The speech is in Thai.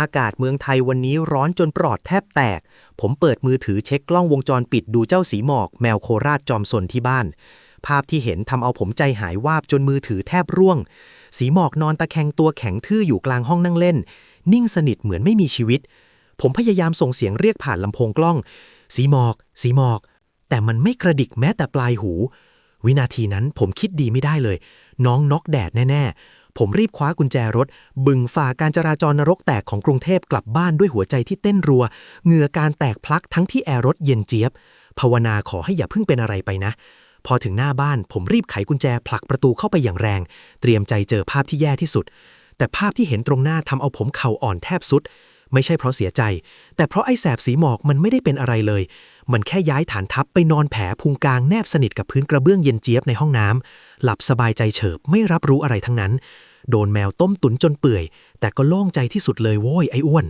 อากาศเมืองไทยวันนี้ร้อนจนปลอดแทบแตก ผมเปิดมือถือเช็คกล้องวงจรปิดดูเจ้าสีหมอก แมวโคราชจอมสนที่บ้าน ภาพที่เห็นทำเอาผมใจหายวาบจนมือถือแทบร่วง สีหมอกนอนตะแคงตัวแข็งทื่ออยู่กลางห้องนั่งเล่น นิ่งสนิทเหมือนไม่มีชีวิต ผมพยายามส่งเสียงเรียกผ่านลำโพงกล้อง สีหมอก สีหมอก แต่มันไม่กระดิกแม้แต่ปลายหู วินาทีนั้นผมคิดดีไม่ได้เลย น้องน็อกแดดแน่ๆ ผมรีบคว้ากุญแจรถ บึงฝ่าการจราจรนรกแตกของกรุงเทพกลับบ้านด้วยหัวใจที่เต้นรัว เหงื่อการแตกพลักทั้งที่แอร์รถเย็นเจี๊ยบ ภาวนาขอให้อย่าเพิ่งเป็นอะไรไปนะ พอถึงหน้าบ้านผมรีบไขกุญแจผลักประตูเข้าไปอย่างแรง เตรียมใจเจอภาพที่แย่ที่สุด แต่ภาพที่เห็นตรงหน้าทำเอาผมเข่าอ่อนแทบสุด ไม่ใช่เพราะเสียใจ แต่เพราะไอ้แสบสีหมอกมันไม่ได้เป็นอะไรเลย มันแค่ย้ายฐานทัพไปนอนแผลพุงกลางแนบสนิทกับพื้นกระเบื้องเย็นเจี๊ยบในห้องน้ำหลับสบายใจเฉิบไม่รับรู้อะไรทั้งนั้น โดนแมวต้มตุ๋นจนเปื่อย แต่ก็โล่งใจที่สุดเลยโว้ยไอ้อ้วน